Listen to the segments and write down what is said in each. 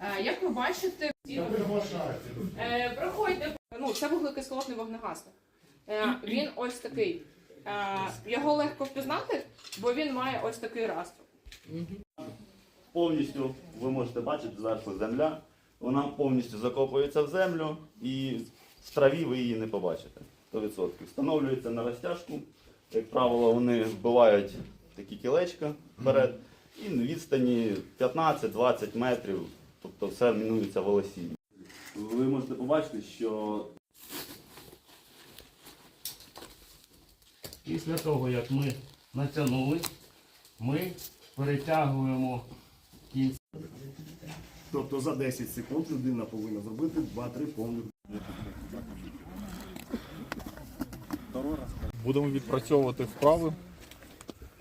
Е, Як ви бачите, е, проходьте. Ну, це вуглекислотний вогнегасник. Е, Він ось такий. Його легко впізнати, бо він має ось такий растр. Повністю ви можете бачити зверху земля. Вона повністю закопується в землю і в траві ви її не побачите. 100%. Встановлюється на розтяжку. Як правило, вони вбивають такі кілечка вперед. І на відстані 15-20 метрів, тобто все мінується волосіння. Ви можете побачити, що Після того, як ми натягнули, ми перетягуємо кінці. Тобто за 10 секунд людина повинна зробити 2-3 повних. Будемо відпрацьовувати вправи.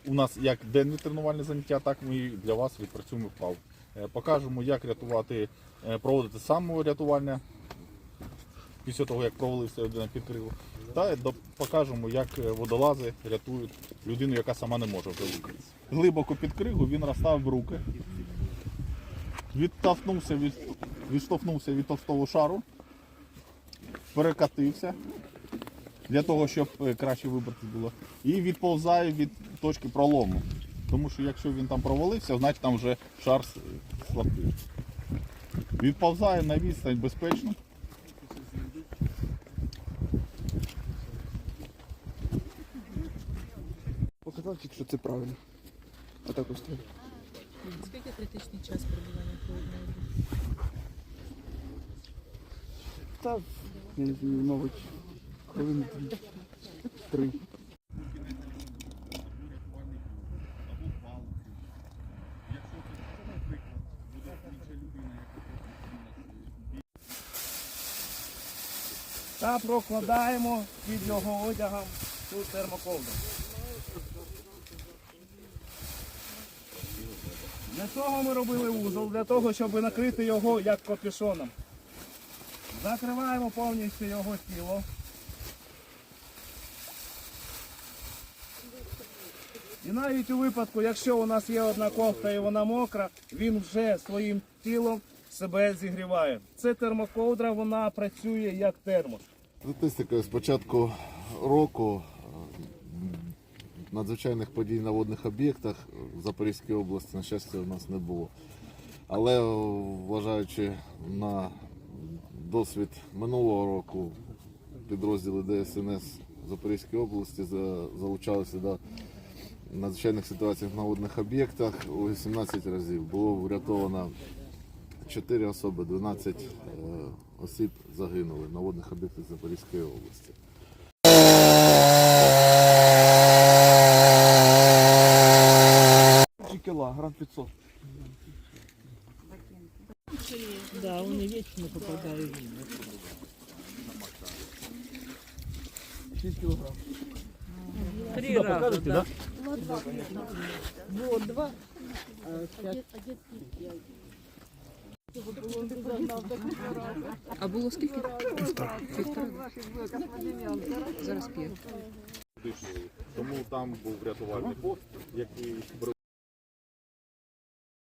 У нас як денні тренувальні заняття, так ми і для вас відпрацюємо вправи. Е, Покажемо, як рятувати, е, проводити саморятування після того, як провалився людина під крило. Та покажемо, як е, водолази рятують людину, яка сама не може вже викритися. Глибоко під кригу він розставив руки, відтовкнувся від, відштовхнувся від товстого шару, перекатився для того, щоб е, краще вибрати було. І відповзає від точки пролому. Тому що якщо він там провалився, значить там вже шар слабкий. Відповзає на відстань безпечно. Показав тільки, що це правильно. Отак ось треба. Скільки критичний час перебування холодної? Та, мабуть, хвилин дві. Три. Та прокладаємо під його одягом цю термоковдру. Для чого ми робили вузол? Для того, щоб накрити його як капюшоном. Закриваємо повністю його тіло. І навіть у випадку, якщо у нас є одна кофта і вона мокра, він вже своїм тілом себе зігріває. Це термоковдра, вона працює як термос. Статистика з початку року е, надзвичайних подій на водних об'єктах в Запорізькій області, на щастя, у нас не було. Але е, вважаючи на досвід минулого року, підрозділи ДСНС Запорізької області залучалися до надзвичайних ситуацій на водних об'єктах у 18 разів. Було врятовано 4 особи, 12 е, осіб загинули на водних об'єктах Запорізької області. Чи кіла, грам 500. Да, вони вічно попадають. 6 кілограм. Три рази, да. Вот, два. А було скільки? Півтора. Зараз п'ять. Тому там був рятувальний пост, який